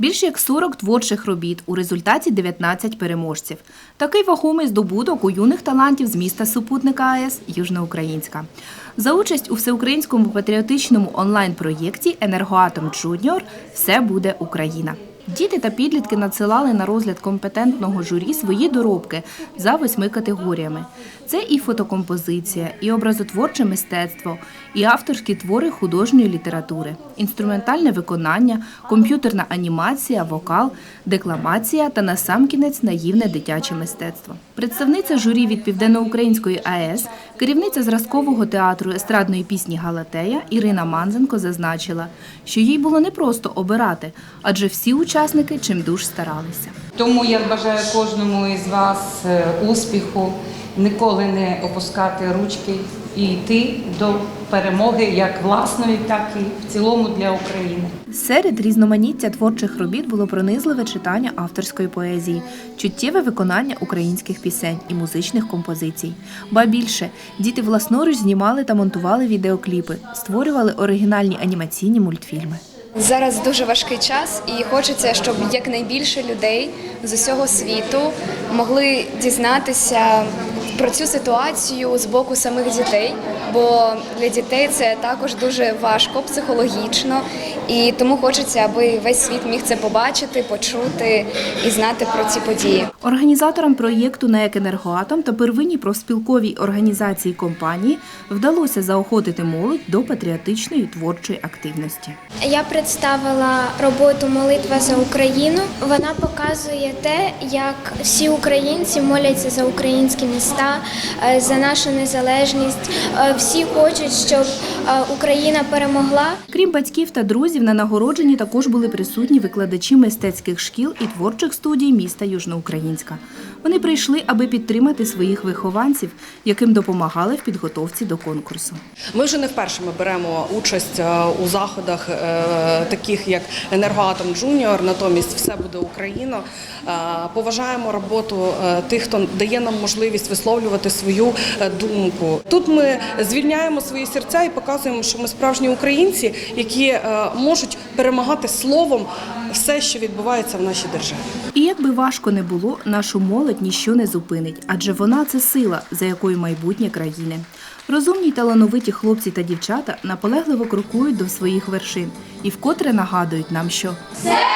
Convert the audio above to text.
Більш як 40 творчих робіт, у результаті 19 переможців. Такий вагомий здобуток у юних талантів з міста супутника АЕС Южноукраїнська. За участь у всеукраїнському патріотичному онлайн-проєкті Енергоатом Джуніор Все буде Україна. Діти та підлітки надсилали на розгляд компетентного журі свої доробки за восьми категоріями. Це і фотокомпозиція, і образотворче мистецтво, і авторські твори художньої літератури, інструментальне виконання, комп'ютерна анімація, вокал, декламація та насамкінець наївне дитяче мистецтво. Представниця журі від Південноукраїнської АЕС, керівниця зразкового театру естрадної пісні Галатея Ірина Манзенко зазначила, що їй було непросто обирати, адже всі учасники чимдуж старалися. Тому я бажаю кожному із вас е, успіху, ніколи не опускати ручки і йти до перемоги як власної, так і в цілому для України. Серед різноманіття творчих робіт було пронизливе читання авторської поезії, чуттєве виконання українських пісень і музичних композицій. Ба більше діти власноруч знімали та монтували відеокліпи, створювали оригінальні анімаційні мультфільми. Зараз дуже важкий час, і хочеться, щоб якнайбільше людей з усього світу могли дізнатися про цю ситуацію з боку самих дітей. Бо для дітей це також дуже важко психологічно, і тому хочеться, аби весь світ міг це побачити, почути і знати про ці події. Організаторам проєкту «НЕК Енергоатом» та первинній профспілковій організації компанії вдалося заохотити молодь до патріотичної творчої активності. Я представила роботу Молитва за Україну. Вона показує те, як всі українці моляться за українські міста, е, за нашу незалежність. Е, Всі хочуть, щоб е, Україна перемогла. Крім батьків та друзів, на нагородженні також були присутні викладачі мистецьких шкіл і творчих студій міста Южноукраїнська. Вони прийшли, аби підтримати своїх вихованців, яким допомагали в підготовці до конкурсу. Ми вже не вперше ми беремо участь у заходах, таких як Енергоатом Джуніор, натомість все буде Україна. Поважаємо роботу тих, хто дає нам можливість висловлювати свою е, думку. Тут ми звільняємо свої серця і показуємо, що ми справжні українці, які е, можуть перемагати словом все, що відбувається в нашій державі. І як би важко не було, нашу молодь ніщо не зупинить, адже вона це сила, за якою майбутнє країни. Розумні й талановиті хлопці та дівчата наполегливо крокують до своїх вершин і вкотре нагадують нам, що Все